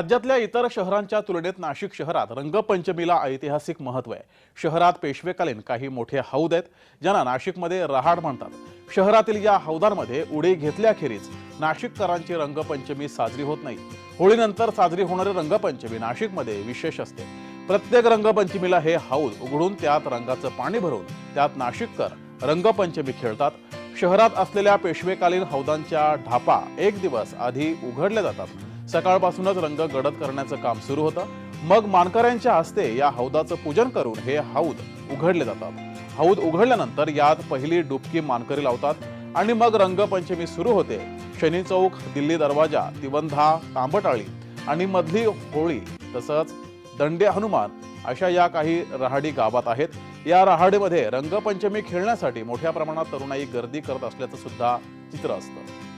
राज्यातल्या इतर शहरांच्या तुलनेत नाशिक शहरात रंगपंचमीला ऐतिहासिक महत्त्व आहे. शहरात पेशवेकालीन काही मोठे हौद आहेत ज्यांना नाशिकमध्ये रहाड म्हणतात. शहरातील या हौदांमध्ये उडी घेतल्याखेरीज नाशिककरांची रंगपंचमी साजरी होत नाही. होळीनंतर साजरी होणारी रंगपंचमी नाशिकमध्ये विशेष असते. प्रत्येक रंगपंचमीला हे हौद उघडून त्यात रंगाचं पाणी भरून त्यात नाशिककर रंगपंचमी खेळतात. शहरात असलेल्या पेशवेकालीन हौदांच्या ढापा एक दिवस आधी उघडल्या जातात. सकाळपासूनच रंग गडद करण्याचं काम सुरू होतं. मग मानकऱ्यांच्या हस्ते या हौदाचं पूजन करून हे हौद उघडले जातात. हौद उघडल्यानंतर यात पहिली डुबकी मानकरी लावतात आणि मग रंगपंचमी सुरू होते. शनी चौक दिल्ली दरवाजा तिवंधा तांबटाळी आणि मधली होळी तसंच दंडे हनुमान अशा या काही रहाडी गावात आहेत. या रहाडीमध्ये रंगपंचमी खेळण्यासाठी मोठ्या प्रमाणात तरुणाई गर्दी करत असल्याचं सुद्धा चित्र असतं.